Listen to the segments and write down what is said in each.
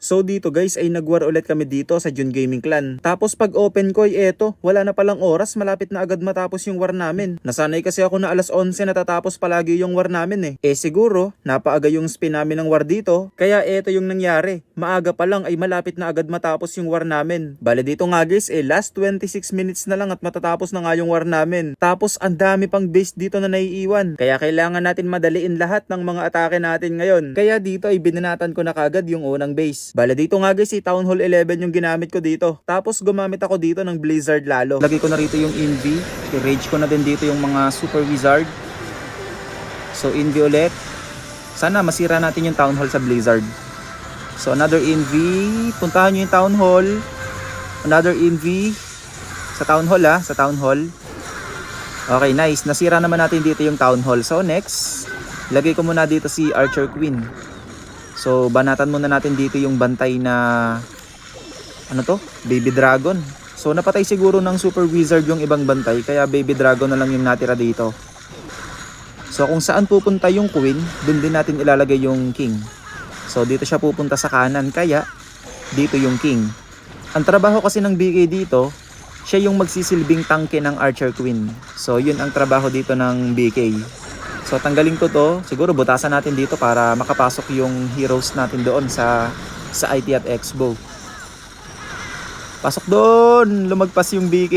So dito guys ay nagwar ulit kami dito sa June Gaming Clan. Tapos pag open ko ay eto, wala na palang oras, malapit na agad matapos yung war namin. Nasanay kasi ako na alas 11 natatapos palagi yung war namin eh. Eh siguro, napaaga yung spin namin ng war dito, kaya eto yung nangyari. Maaga pa lang ay malapit na agad matapos yung war namin. Bale dito nga guys, eh last 26 minutes na lang at matatapos na nga yung war namin. Tapos ang dami pang base dito na naiiwan. Kaya kailangan natin madaliin lahat ng mga atake natin ngayon. Kaya dito ay binanatan ko na kagad yung unang base. Bale dito nga guys, si Town Hall 11 yung ginamit ko dito. Tapos gumamit ako dito ng Blizzard lalo. Lagay ko na rito yung Envy. I-rage ko na din dito yung mga Super Wizard. So Envy ulit. Sana masira natin yung Town Hall sa Blizzard. So another Envy. Puntahan nyo yung Town Hall. Another Envy. Sa Town Hall ah. Sa Town Hall. Okay, nice. Nasira naman natin dito yung Town Hall. So next, lagay ko muna dito si Archer Queen. So banatan muna natin dito yung bantay na ano to? Baby Dragon. So napatay siguro ng Super Wizard yung ibang bantay kaya Baby Dragon na lang yung natira dito. So kung saan pupunta yung Queen, dun din natin ilalagay yung King. So dito siya pupunta sa kanan kaya dito yung King. Ang trabaho kasi ng BK dito, siya yung magsisilbing tangke ng Archer Queen. So yun ang trabaho dito ng BK. So tanggalin ko to, siguro butasan natin dito para makapasok yung heroes natin doon sa sa IT at Expo. Pasok doon, lumagpas yung BK.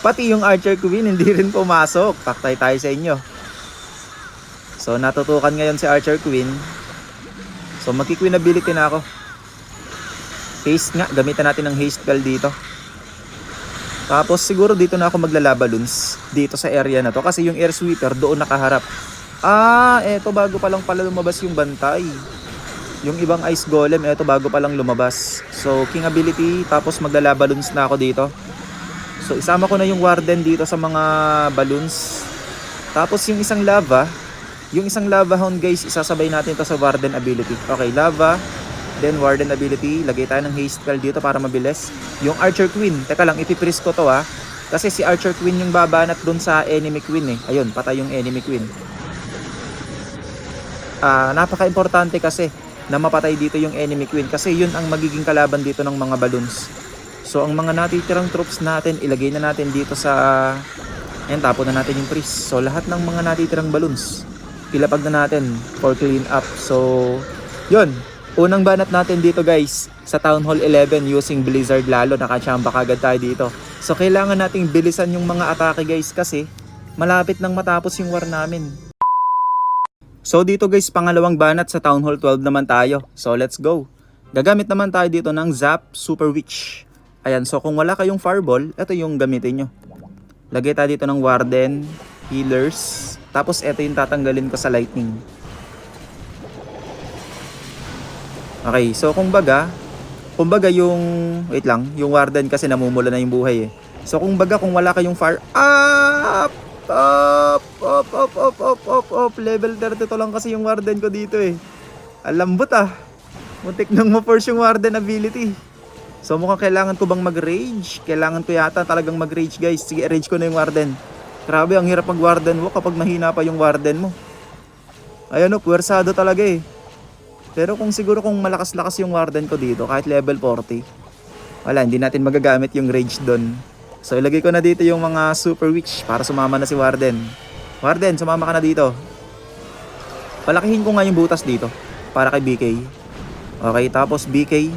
Pati yung Archer Queen hindi rin pumasok. Taktay tayo sa inyo. So natutukan ngayon si Archer Queen. So magki-queen ability na ako. Haste nga, gamitan natin ng haste spell dito. Tapos siguro dito na ako maglalabalons dito sa area na to kasi yung air sweeper doon nakaharap. Ah, eto bago pa lang pala lumabas yung bantay. Yung ibang ice golem, eto bago pa lang lumabas. So, king ability, tapos maglalabalons na ako dito. So, isama ko na yung warden dito sa mga balloons. Tapos yung isang lava, yung isang lava hound guys, isasabay natin to sa warden ability. Okay, lava, then warden ability, lagay tayo ng haste spell dito para mabilis. Yung archer queen, teka lang, ipipris ko to ha. Kasi si archer queen yung babanat dun sa enemy queen eh. Ayun, patay yung enemy queen. Ah, napaka-importante kasi na mapatay dito yung enemy queen kasi yun ang magiging kalaban dito ng mga balloons. So ang mga natitirang troops natin, ilagay na natin dito sa Ayan, tapon na natin yung priest. So lahat ng mga natitirang balloons, ilapag na natin for clean up. So, yun. Unang banat natin dito guys, sa Town Hall 11 using Blizzard lalo, nakachamba kagad tayo dito. So kailangan nating bilisan yung mga atake guys kasi malapit nang matapos yung war namin. So dito guys, pangalawang banat sa Town Hall 12 naman tayo. So let's go. Gagamit naman tayo dito ng Zap Super Witch. Ayan, so kung wala kayong Fireball, ito yung gamitin nyo. Lagay tayo dito ng Warden, Healers, tapos ito yung tatanggalin ko sa Lightning. Okay, so kung baga, kung baga yung, wait lang, yung Warden kasi namumula na yung buhay eh. So kung baga, kung wala kayong fire, up, up, up, up, up, up, up, up, level 32 lang kasi yung Warden ko dito eh. Alambot ah. Muntik nang ma-force yung Warden ability. So mukhang kailangan ko bang mag-rage? Kailangan ko yata talagang mag-rage guys. Sige, rage ko na yung Warden. Grabe, ang hirap mag-Warden walk kapag mahina pa yung Warden mo. Ayan o, puwersado talaga eh. Pero kung siguro kung malakas-lakas yung Warden ko dito, kahit level 40, wala, hindi natin magagamit yung rage doon. So ilagay ko na dito yung mga Super Witch para sumama na si Warden. Warden, sumama ka na dito. Palakihin ko nga yung butas dito para kay BK. Okay, tapos BK,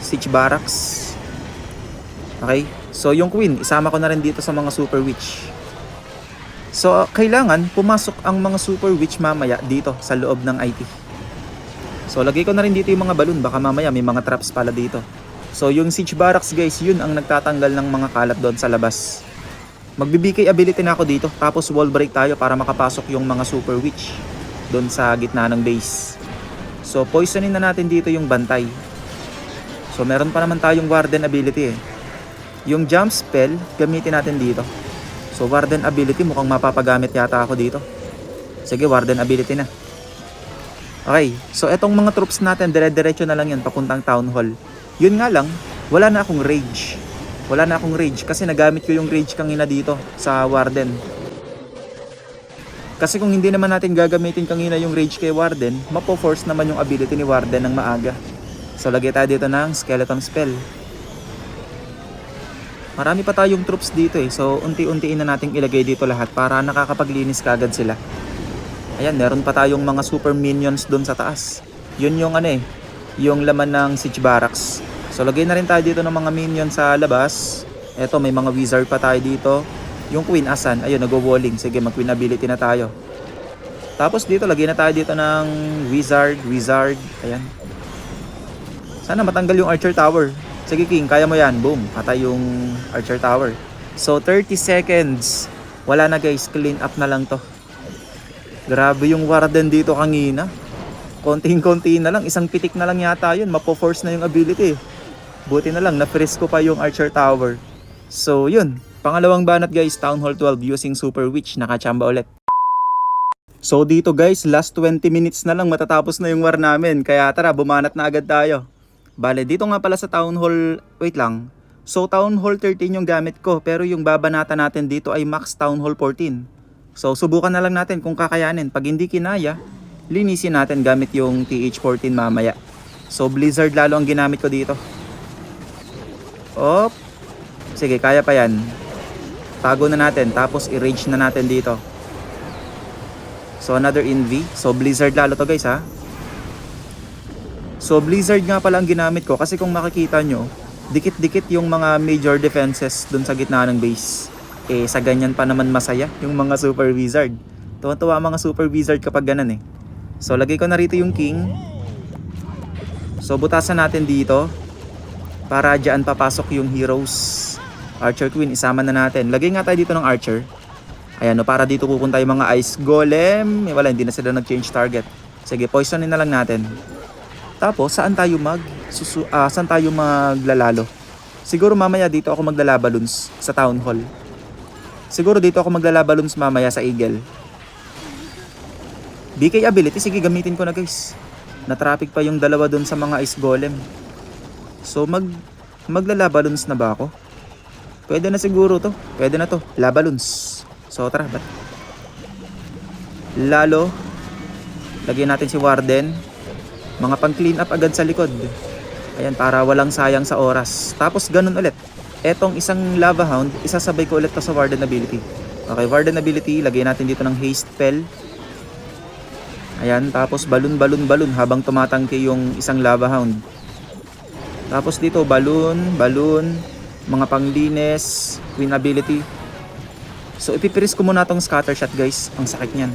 Siege Barracks. Okay? So, yung Queen, isama ko na rin dito sa mga Super Witch. So, kailangan pumasok ang mga Super Witch mamaya dito sa loob ng IT. So, lagay ko na rin dito yung mga balloon. Baka mamaya may mga traps pala dito. So, yung Siege Barracks guys, yun ang nagtatanggal ng mga kalat doon sa labas. Magbibigay ability na ako dito. Tapos wall break tayo para makapasok yung mga Super Witch doon sa gitna ng base. So, poisonin na natin dito yung bantay. So meron pa naman tayong Warden ability eh. Yung jump spell, gamitin natin dito. So Warden ability, mukhang mapapagamit yata ako dito. Sige, Warden ability na. Okay, so etong mga troops natin, dire-diretso na lang yan papuntang Town Hall. Yun nga lang, wala na akong rage. Wala na akong rage kasi nagamit ko yung rage kanina dito sa Warden. Kasi kung hindi naman natin gagamitin kanina yung rage kay Warden, mapo-force naman yung ability ni Warden ng maaga. So lagay tayo dito ng skeleton spell. Marami pa tayong troops dito eh. So unti-untiin na nating ilagay dito lahat para nakakapaglinis kagad sila. Ayan, meron pa tayong mga super minions doon sa taas. Yun yung ano eh, yung laman ng siege barracks. So lagay na rin tayo dito ng mga minions sa labas. Eto, may mga wizard pa tayo dito. Yung queen asan? Ayun, nagwo-walling. Sige, mag-queen ability na tayo. Tapos dito, lagay na tayo dito ng wizard, wizard. Ayan. Sana matanggal yung archer tower. Sige king, kaya mo yan. Boom, patay yung archer tower. So 30 seconds. Wala na guys, clean up na lang to. Grabe yung warden dito kanina. Konting-konti na lang, isang pitik na lang yata yun. Mapo-force na yung ability. Buti na lang, na-freeze ko pa yung archer tower. So yun, pangalawang banat guys, Town Hall 12 using Super Witch, nakachamba ulit. So dito guys, last 20 minutes na lang matatapos na yung war namin. Kaya tara, bumanat na agad tayo. Bale, dito nga pala sa Town Hall, wait lang. So Town Hall 13 yung gamit ko, pero yung babanata natin dito ay Max Town Hall 14. So subukan na lang natin kung kakayanin. Pag hindi kinaya, linisin natin gamit yung TH14 mamaya. So Blizzard lalo ang ginamit ko dito. Op. Sige, kaya pa yan. Tago na natin, tapos i-rage na natin dito. So another Envy. So Blizzard lalo to guys ha. So Blizzard nga pala ang ginamit ko kasi kung makikita nyo, dikit-dikit yung mga major defenses dun sa gitna ng base. Eh sa ganyan pa naman masaya yung mga super wizard. Tuwa-tuwa mga super wizard kapag ganun eh. So lagay ko na rito yung king. So butasan natin dito para diyan papasok yung heroes. Archer Queen isama na natin. Lagay nga tayo dito ng archer. Ayan, no, para dito pupunta yung mga ice golem. Eh, wala, hindi na sila nag-change target. Sige, poisonin na lang natin. Tapos, saan tayo mag susu ah, saan tayo maglalalo? Siguro mamaya dito ako maglalabalons sa town hall. Siguro dito ako maglalabalons mamaya sa Eagle. BK ability, sige gamitin ko na guys. Na-traffic pa yung dalawa dun sa mga ice golem. So mag maglalabalons na ba ako? Pwede na siguro to. Pwede na to. Labalons. So tara, bat. Lalo, lagyan natin si Warden. Mga pang clean up agad sa likod. Ayan, para walang sayang sa oras. Tapos ganun ulit. Etong isang Lava Hound, isasabay ko ulit to sa Warden ability. Okay, Warden ability, lagyan natin dito ng Haste Spell. Ayan, tapos balloon, balloon, balloon habang tumatangke yung isang Lava Hound. Tapos dito, balloon, balloon, mga panglinis, Queen ability. So, ipipiris ko muna tong Scatter Shot guys. Ang sakit niyan.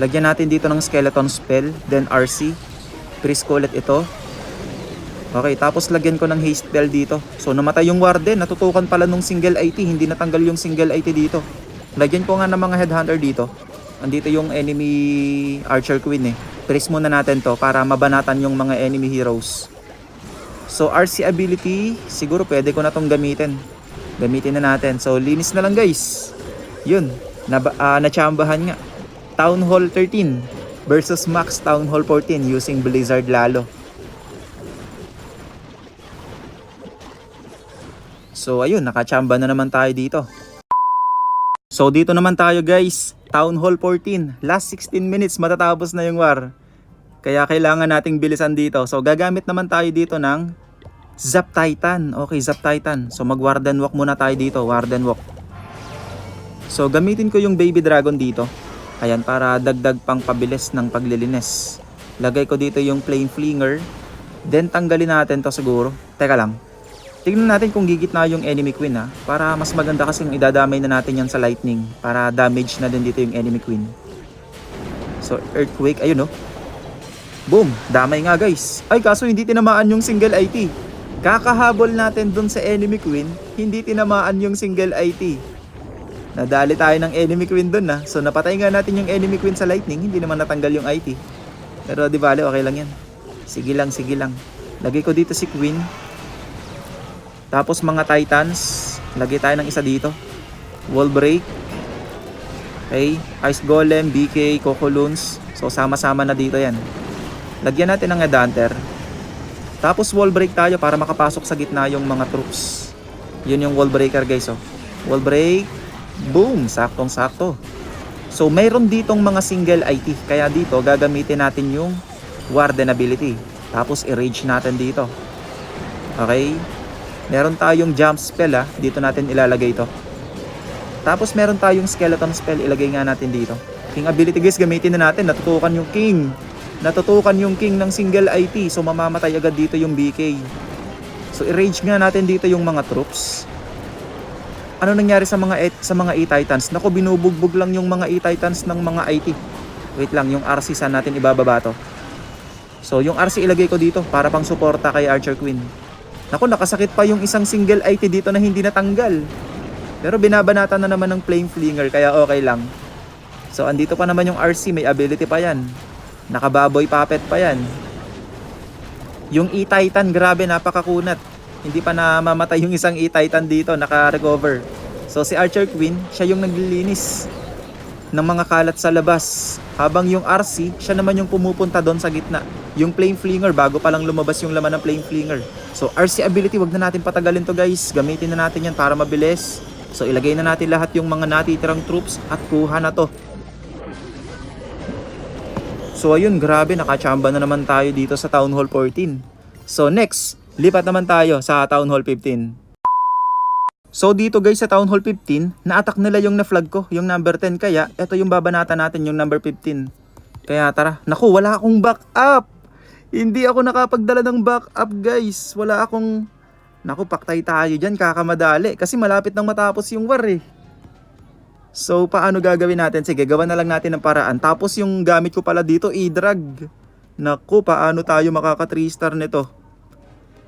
Lagyan natin dito ng Skeleton Spell, then RC. Piris ko ulit ito. Okay, tapos lagyan ko ng haste spell dito. So namatay yung warden, natutukan pala nung single IT, hindi natanggal yung single IT dito. Lagyan ko nga ng mga headhunter dito. Andito yung enemy archer queen eh. Press muna natin to para mabanatan yung mga enemy heroes. So RC ability, siguro pwede ko na tong gamitin. Gamitin na natin. So linis na lang guys. Yun, na, uh, nachambahan nga. Town Hall 13 versus Max Town Hall 14 using Blizzard lalo. So ayun, nakachamba na naman tayo dito. So dito naman tayo guys, Town Hall 14. Last 16 minutes matatapos na yung war. Kaya kailangan nating bilisan dito. So gagamit naman tayo dito ng Zap Titan. Okay, Zap Titan. So mag Warden Walk muna tayo dito, Warden Walk. So gamitin ko yung Baby Dragon dito. Ayan, para dagdag pang pabilis ng paglilinis. Lagay ko dito yung Flame Flinger. Then tanggalin natin to siguro. Teka lang. Tingnan natin kung gigit na yung enemy queen ha. Para mas maganda kasi idadamay na natin yan sa lightning. Para damage na din dito yung enemy queen. So earthquake, ayun no. Boom! Damay nga guys. Ay kaso hindi tinamaan yung single IT. Kakahabol natin dun sa enemy queen, hindi tinamaan yung single IT. Nadali tayo ng enemy queen dun na. So napatay nga natin yung enemy queen sa lightning, hindi naman natanggal yung IT. Pero di bale, okay lang yan. Sige lang, sige lang. Lagay ko dito si queen. Tapos mga titans, lagay tayo ng isa dito. Wall break. Okay, ice golem, BK, coco loons. So sama-sama na dito yan. Lagyan natin ng headhunter. Tapos wall break tayo para makapasok sa gitna yung mga troops. Yun yung wall breaker guys oh. Wall break. Boom! Saktong sakto. So mayroon ditong mga single IT. Kaya dito gagamitin natin yung Warden ability. Tapos i-rage natin dito. Okay? Meron tayong jump spell ah. Dito natin ilalagay ito. Tapos meron tayong skeleton spell. Ilagay nga natin dito. King ability guys, gamitin na natin. Natutukan yung king. Natutukan yung king ng single IT. So mamamatay agad dito yung BK. So i-rage nga natin dito yung mga troops. Ano nangyari sa mga sa mga E-Titans? Nako binubugbog lang yung mga E-Titans ng mga IT. Wait lang, yung RC saan natin ibababa to? So yung RC ilagay ko dito para pang suporta kay Archer Queen. Nako nakasakit pa yung isang single IT dito na hindi natanggal. Pero binabanatan na naman ng Flame Flinger kaya okay lang. So andito pa naman yung RC, may ability pa yan. Nakababoy puppet pa yan. Yung E-Titan, grabe, napakakunat. Hindi pa namamatay yung isang E-Titan dito, naka-recover. So si Archer Queen, siya yung naglilinis ng mga kalat sa labas. Habang yung RC, siya naman yung pumupunta doon sa gitna. Yung Flame Flinger, bago pa lang lumabas yung laman ng Flame Flinger. So RC ability, wag na natin patagalin to guys. Gamitin na natin yan para mabilis. So ilagay na natin lahat yung mga natitirang troops at kuha na to. So ayun, grabe, nakachamba na naman tayo dito sa Town Hall 14. So next, lipat naman tayo sa Town Hall 15. So dito guys sa Town Hall 15, na-attack nila yung na-flag ko, yung number 10. Kaya ito yung babanata natin, yung number 15. Kaya tara, naku, wala akong backup. Hindi ako nakapagdala ng backup guys. Wala akong... Naku, paktay tayo dyan, kakamadali. Kasi malapit nang matapos yung war eh. So, paano gagawin natin? Sige, gawa na lang natin ng paraan. Tapos yung gamit ko pala dito, i-drag. Naku, paano tayo makaka 3 star nito?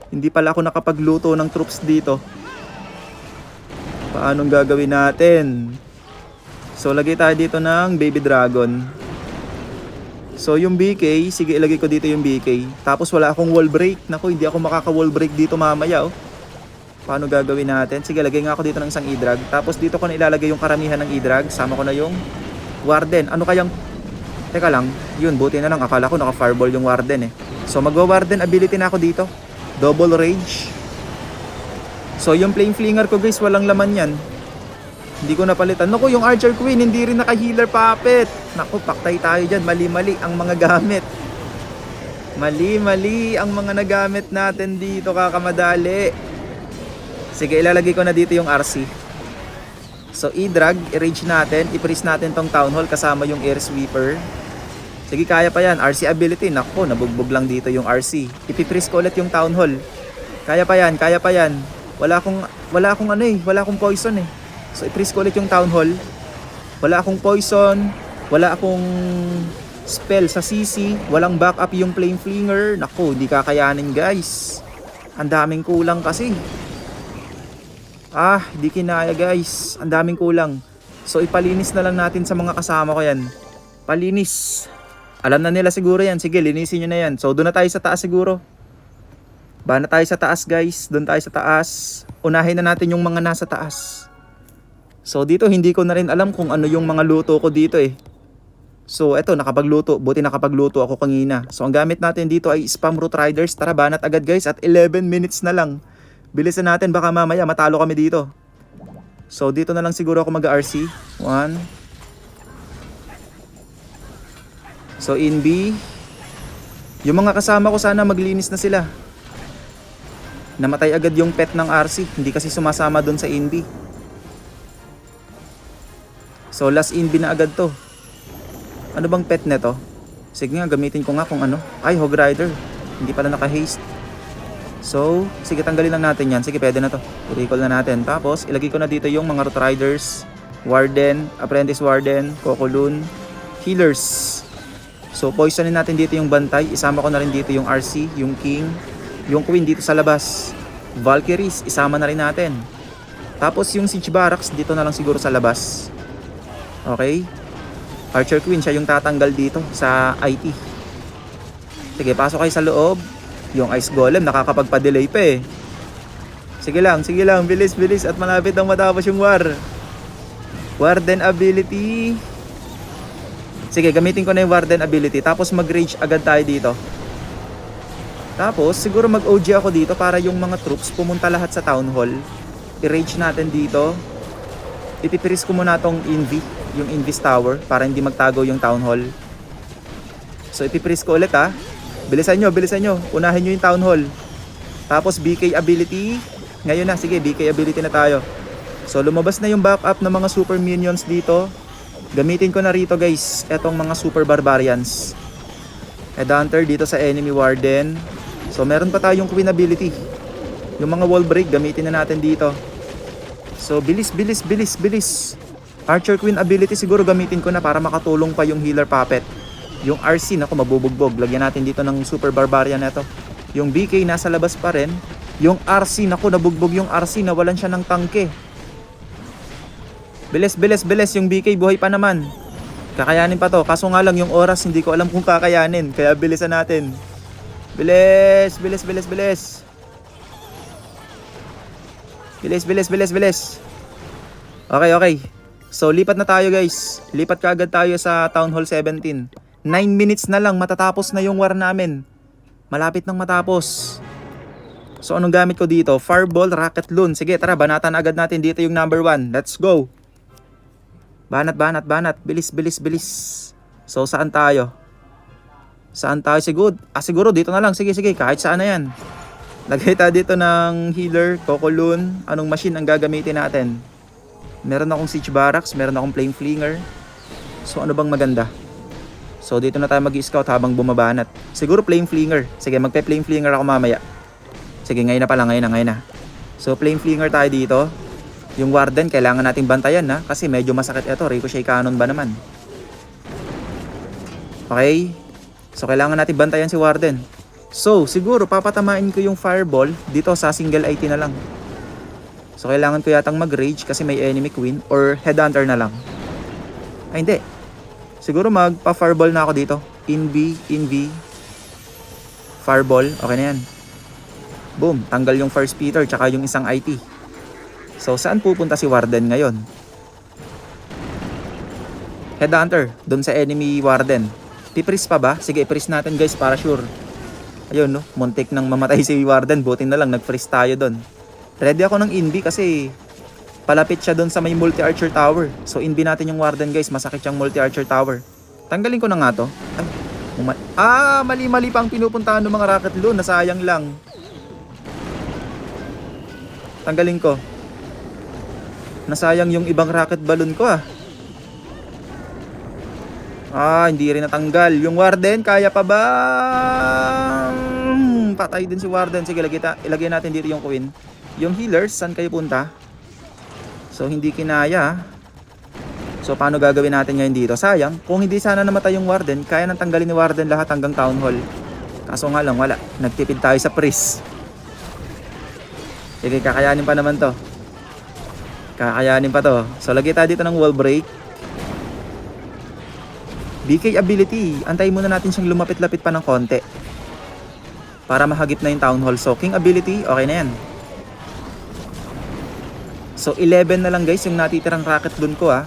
Hindi pala ako nakapagluto ng troops dito. Paanong gagawin natin? So, lagay tayo dito ng baby dragon. So, yung BK, sige ilagay ko dito yung BK. Tapos wala akong wall break. Naku, hindi ako makaka wall break dito mamaya oh. Paano gagawin natin? Sige, lagay nga ako dito ng isang e-drag. Tapos dito ko na ilalagay yung karamihan ng e-drag. Sama ko na yung warden. Ano kayang... Teka lang, yun, buti na lang. Akala ko naka-fireball yung warden eh. So, magwa-warden ability na ako dito. Double rage. So, yung flame flinger ko guys, walang laman yan. Hindi ko napalitan. Naku, yung Archer Queen, hindi rin naka-healer puppet. Naku, paktay tayo dyan. Mali-mali ang mga gamit. Mali-mali ang mga nagamit natin dito, kakamadali. Sige, ilalagay ko na dito yung RC. So, i-drag, i-rage natin, i-freeze natin tong Town Hall kasama yung Air Sweeper. Sige, kaya pa yan. RC ability. Nako, nabugbog lang dito yung RC. Ipi-freeze ko ulit yung Town Hall. Kaya pa yan, kaya pa yan. Wala akong, wala akong ano eh, wala akong poison eh. So, i-freeze ko ulit yung Town Hall. Wala akong poison, wala akong spell sa CC, walang backup yung Flame Flinger. Nako, di kakayanin guys. Ang daming kulang kasi. Ah, di kinaya guys. Ang daming kulang. So ipalinis na lang natin sa mga kasama ko yan. Palinis. Alam na nila siguro yan. Sige, linisin nyo na yan. So doon na tayo sa taas siguro. Ba na tayo sa taas guys. Doon tayo sa taas. Unahin na natin yung mga nasa taas. So dito hindi ko na rin alam kung ano yung mga luto ko dito eh. So eto nakapagluto. Buti nakapagluto ako kanina. So ang gamit natin dito ay spam root riders. Tara banat agad guys at 11 minutes na lang. Bilisan natin baka mamaya matalo kami dito. So dito na lang siguro ako mag-RC. 1 So in B Yung mga kasama ko sana maglinis na sila. Namatay agad yung pet ng RC, hindi kasi sumasama doon sa in B. So last in B na agad to. Ano bang pet nito? Sige nga, gamitin ko nga kung ano. Ay, Hog Rider. Hindi pala naka-haste. So, sige tanggalin lang natin yan. Sige, pwede na to. I-recall na natin. Tapos, ilagay ko na dito yung mga Root Riders, Warden, Apprentice Warden, Kokoloon, Healers. So, poisonin natin dito yung Bantay. Isama ko na rin dito yung RC, yung King, yung Queen dito sa labas. Valkyries, isama na rin natin. Tapos, yung Siege Barracks, dito na lang siguro sa labas. Okay? Archer Queen, siya yung tatanggal dito sa IT. Sige, pasok kayo sa loob. Yung Ice Golem, nakakapagpa-delay pa eh. Sige lang, sige lang. Bilis, bilis. At malapit nang matapos yung war. Warden ability. Sige, gamitin ko na yung Warden ability. Tapos mag-rage agad tayo dito. Tapos, siguro mag-OG ako dito para yung mga troops pumunta lahat sa Town Hall. I-rage natin dito. Ipipiris ko muna tong Invi, yung Invis Tower, para hindi magtago yung Town Hall. So, ipipiris ko ulit ha. Bilisan nyo, bilisan nyo. Unahin nyo yung Town Hall. Tapos BK ability. Ngayon na, sige, BK ability na tayo. So lumabas na yung backup ng mga super minions dito. Gamitin ko na rito guys, etong mga super barbarians. Headhunter dito sa enemy warden. So meron pa tayong queen ability. Yung mga wall break, gamitin na natin dito. So bilis, bilis, bilis, bilis. Archer queen ability siguro gamitin ko na para makatulong pa yung healer puppet. Yung RC, nako mabubugbog. Lagyan natin dito ng super barbarian na to. Yung BK nasa labas pa rin. Yung RC, nako nabugbog yung RC, nawalan siya ng tangke. Bilis, bilis, bilis. Yung BK buhay pa naman. Kakayanin pa to. Kaso nga lang yung oras hindi ko alam kung kakayanin. Kaya bilisan natin. Bilis, bilis, bilis, bilis. Bilis, bilis, bilis, bilis. Okay, okay. So lipat na tayo guys. Lipat kaagad tayo sa Town Hall 17. 9 minutes na lang matatapos na yung war namin. Malapit nang matapos. So anong gamit ko dito? Fireball, Rocket Loon. Sige, tara, banatan agad natin dito yung number 1. Let's go. Banat, banat, banat. Bilis, bilis, bilis. So, saan tayo? Saan tayo? Siguro, ah, siguro dito na lang. Sige, sige. Kahit saan na yan. Lagay tayo dito ng healer, Cocolun. Anong machine ang gagamitin natin? Meron akong Siege Barracks. Meron akong Flame Flinger. So, ano bang maganda? So, dito na tayo mag-scout habang bumabanat. Siguro Flame Flinger. Sige, magpe-Flame Flinger ako mamaya. Sige, ngayon na pala. Ngayon na, ngayon na. So, Flame Flinger tayo dito. Yung warden, kailangan nating bantayan na kasi medyo masakit ito. Ricochet cannon ba naman? Okay? So, kailangan natin bantayan si warden. So, siguro papatamain ko yung fireball dito sa single IT na lang. So, kailangan ko yatang mag-rage kasi may enemy queen or headhunter na lang. Ay, hindi. Siguro magpa-fireball na ako dito. In B, in B. Fireball. Okay na yan. Boom. Tanggal yung first Peter tsaka yung isang IT. So, saan pupunta si Warden ngayon? Headhunter, doon sa enemy Warden. Pipris pa ba? Sige, ipris natin guys para sure. Ayun no, muntik nang mamatay si Warden. Buti na lang, nag-freeze tayo doon. Ready ako ng inbi kasi palapit siya doon sa may multi-archer tower. So, inbi natin yung Warden guys. Masakit yung multi-archer tower. Tanggalin ko na nga to. Ay, uma- ah, mali-mali pa ang pinupuntahan ng mga rocket loon. Nasayang lang. Tanggalin ko. Nasayang yung ibang rocket balloon ko ah. Ah, hindi rin natanggal. Yung Warden, kaya pa ba? Patay din si Warden. Sige, lagay, ta- ilagay natin dito yung Queen. Yung healers, saan kayo punta? So, hindi kinaya. So, paano gagawin natin ngayon dito? Sayang, kung hindi sana namatay yung Warden, kaya nang tanggalin ni Warden lahat hanggang Town Hall. Kaso nga lang, wala. Nagtipid tayo sa priest. Sige, kakayanin pa naman to. Kakayanin pa to. So, lagay tayo dito ng wall break. BK ability. Antayin muna natin siyang lumapit-lapit pa ng konti. Para mahagip na yung town hall. So, king ability, okay na yan. So, 11 na lang guys yung natitirang rocket dun ko ah.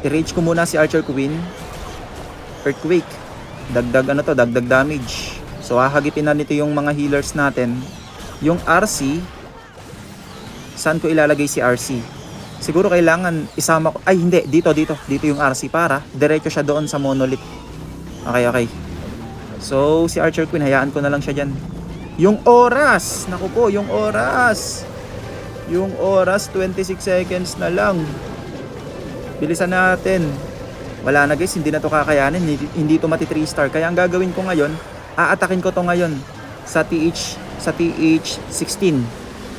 I-rage ko muna si Archer Queen. Earthquake. Dagdag ano to, dagdag damage. So, hahagipin na nito yung mga healers natin. Yung RC, saan ko ilalagay si RC? Siguro kailangan isama ko, ay hindi, dito, dito, dito yung RC para diretso siya doon sa monolith. Okay, okay. So, si Archer Queen, hayaan ko na lang siya dyan. Yung oras, naku po, yung oras. Yung oras, 26 seconds na lang. Bilisan natin. Wala na guys, hindi na to kakayanin, hindi, to mati 3 star. Kaya ang gagawin ko ngayon, aatakin ko to ngayon sa TH, sa TH16.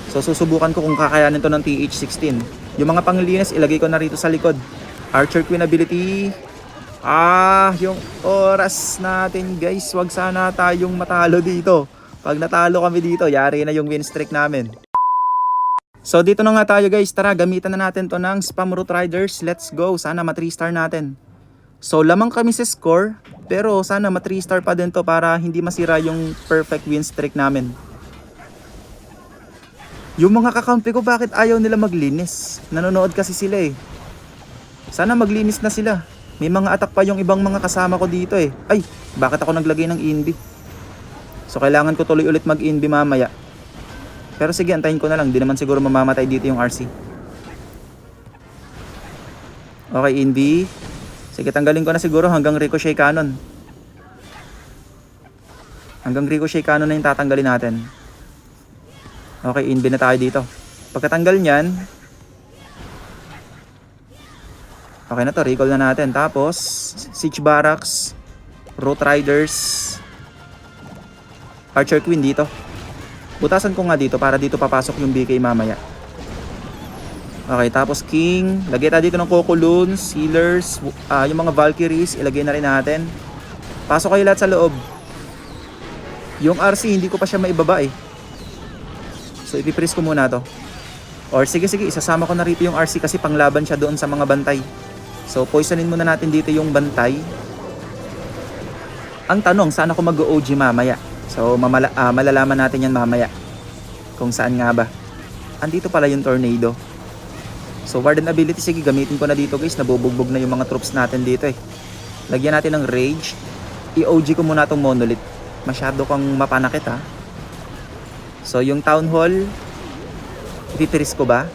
So, susubukan ko kung kakayanin to ng TH16. Yung mga panglilinis, ilagay ko na rito sa likod. Archer Queen ability. Ah, yung oras natin guys. Wag sana tayong matalo dito. Pag natalo kami dito, yari na yung win streak namin. So dito na nga tayo guys. Tara, gamitan na natin to ng Spam Root Riders. Let's go. Sana ma 3 star natin. So lamang kami sa score. Pero sana ma 3 star pa din to para hindi masira yung perfect win streak namin. Yung mga kakampi ko bakit ayaw nila maglinis? Nanonood kasi sila eh. Sana maglinis na sila. May mga atak pa yung ibang mga kasama ko dito eh. Ay, bakit ako naglagay ng inbi? So kailangan ko tuloy ulit mag-inbi mamaya. Pero sige, antayin ko na lang. Di naman siguro mamamatay dito yung RC. Okay, inbi. Sige, tanggalin ko na siguro hanggang ricochet cannon. Hanggang ricochet cannon na yung tatanggalin natin. Okay, inbi na tayo dito. Pagkatanggal niyan, okay na to, recall na natin. Tapos, Siege Barracks, Road Riders, Archer Queen dito. Butasan ko nga dito para dito papasok yung BK mamaya. Okay, tapos King. Lagay tayo dito ng Coco Loons, Healers, ah, yung mga Valkyries, ilagay na rin natin. Pasok kayo lahat sa loob. Yung RC, hindi ko pa siya maibaba eh. So, ipipress ko muna to. Or sige, sige, isasama ko na rito yung RC kasi panglaban siya doon sa mga bantay. So, poisonin muna natin dito yung bantay. Ang tanong, saan ako mag-OG mamaya? So, mamala, ah, malalaman natin yan mamaya. Kung saan nga ba. Andito pala yung tornado. So, Warden ability, sige, gamitin ko na dito guys. Nabubugbog na yung mga troops natin dito eh. Lagyan natin ng rage. I-OG ko muna tong monolith. Masyado kang mapanakit ha. So, yung town hall, ipipiris ko ba?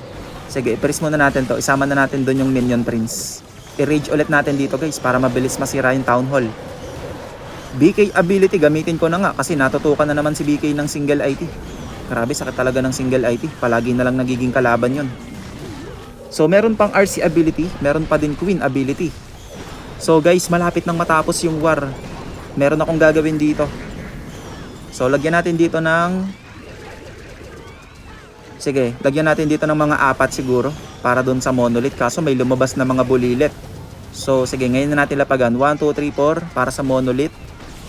Sige, ipiris muna natin to. Isama na natin doon yung minion prince. I-rage ulit natin dito guys para mabilis masira yung town hall. BK ability gamitin ko na nga kasi natutukan na naman si BK ng single IT. Grabe sakit talaga ng single IT. Palagi na lang nagiging kalaban yon. So meron pang RC ability, meron pa din Queen ability. So guys, malapit nang matapos yung war. Meron akong gagawin dito. So lagyan natin dito ng Sige, lagyan natin dito ng mga apat siguro para doon sa monolith kaso may lumabas na mga bulilit. So sige, ngayon na natin lapagan. 1, 2, 3, 4 para sa monolith.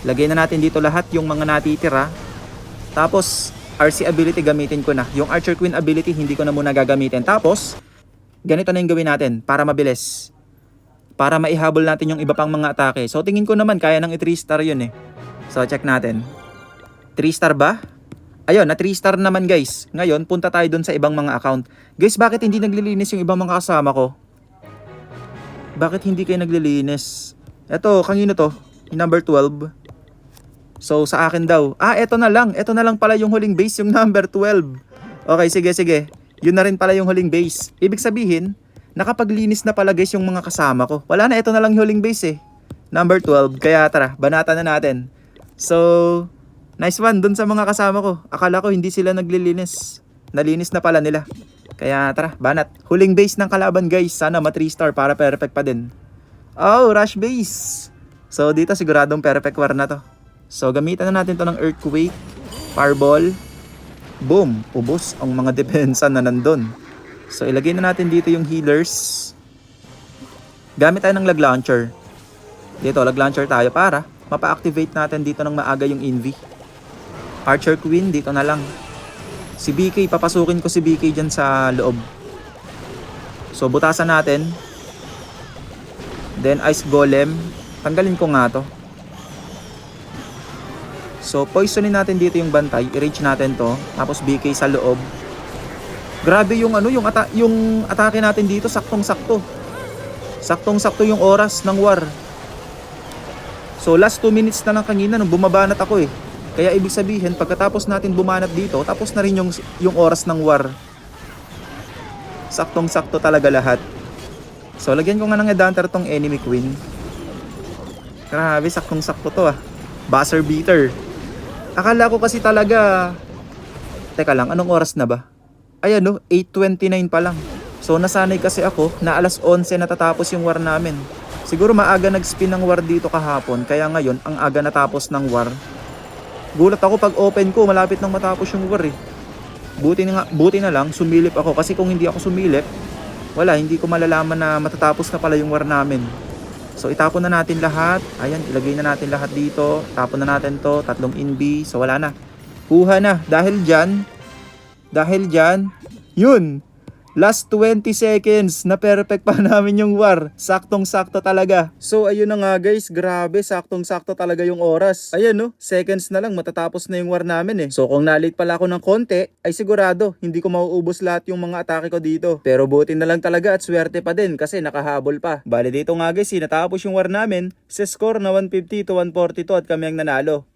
Lagay na natin dito lahat yung mga natitira. Tapos, RC ability gamitin ko na. Yung Archer Queen ability hindi ko na muna gagamitin. Tapos, ganito na yung gawin natin para mabilis. Para maihabol natin yung iba pang mga atake. So tingin ko naman kaya ng i-3 star yun eh. So check natin. 3 star ba? Ayun, na 3 star naman guys. Ngayon, punta tayo dun sa ibang mga account. Guys, bakit hindi naglilinis yung ibang mga kasama ko? Bakit hindi kayo naglilinis? Eto, kanino to? Number 12. So, sa akin daw. Ah, eto na lang. Eto na lang pala yung huling base, yung number 12. Okay, sige, sige. Yun na rin pala yung huling base. Ibig sabihin, nakapaglinis na pala guys yung mga kasama ko. Wala na, ito na lang yung huling base eh. Number 12. Kaya tara, banata na natin. So, nice one dun sa mga kasama ko. Akala ko hindi sila naglilinis. Nalinis na pala nila. Kaya tara, banat. Huling base ng kalaban guys. Sana ma 3 star para perfect pa din. Oh, rush base. So, dito siguradong perfect war na to. So, gamitan na natin to ng earthquake, fireball, boom, ubos ang mga depensa na nandun. So, ilagay na natin dito yung healers. Gamit tayo ng lag launcher. Dito, lag launcher tayo para mapa-activate natin dito ng maaga yung Envy. Archer Queen, dito na lang. Si BK, papasukin ko si BK dyan sa loob. So, butasan natin. Then, Ice Golem. Tanggalin ko nga to. So, poisonin natin dito yung bantay. I-reach natin to. Tapos BK sa loob. Grabe yung ano, yung, ata yung atake natin dito. Saktong-sakto. Saktong-sakto yung oras ng war. So, last 2 minutes na lang kanina nung bumabanat ako eh. Kaya ibig sabihin, pagkatapos natin bumanat dito, tapos na rin yung, yung oras ng war. Saktong-sakto talaga lahat. So, lagyan ko nga ng headhunter tong enemy queen. Grabe, saktong-sakto to ah. Buzzer beater. Akala ko kasi talaga... Teka lang, anong oras na ba? Ayan no, 8.29 pa lang. So nasanay kasi ako na alas 11 natatapos yung war namin. Siguro maaga nag-spin ng war dito kahapon, kaya ngayon ang aga natapos ng war. Gulat ako pag open ko, malapit nang matapos yung war eh. Buti na, buti na lang, sumilip ako kasi kung hindi ako sumilip, wala, hindi ko malalaman na matatapos na pala yung war namin. So itapon na natin lahat. Ayan, ilagay na natin lahat dito. Tapon na natin to, tatlong inbi. So wala na. Kuha na. Dahil dyan, dahil dyan, yun. Last 20 seconds na perfect pa namin yung war. Saktong-sakto talaga. So ayun na nga guys, grabe, saktong-sakto talaga yung oras. Ayan no, seconds na lang matatapos na yung war namin eh. So kung nalit pala ako ng konti, ay sigurado hindi ko mauubos lahat yung mga atake ko dito. Pero buti na lang talaga at swerte pa din kasi nakahabol pa. Bali dito nga guys, natapos yung war namin sa score na 150 to 142 at kami ang nanalo.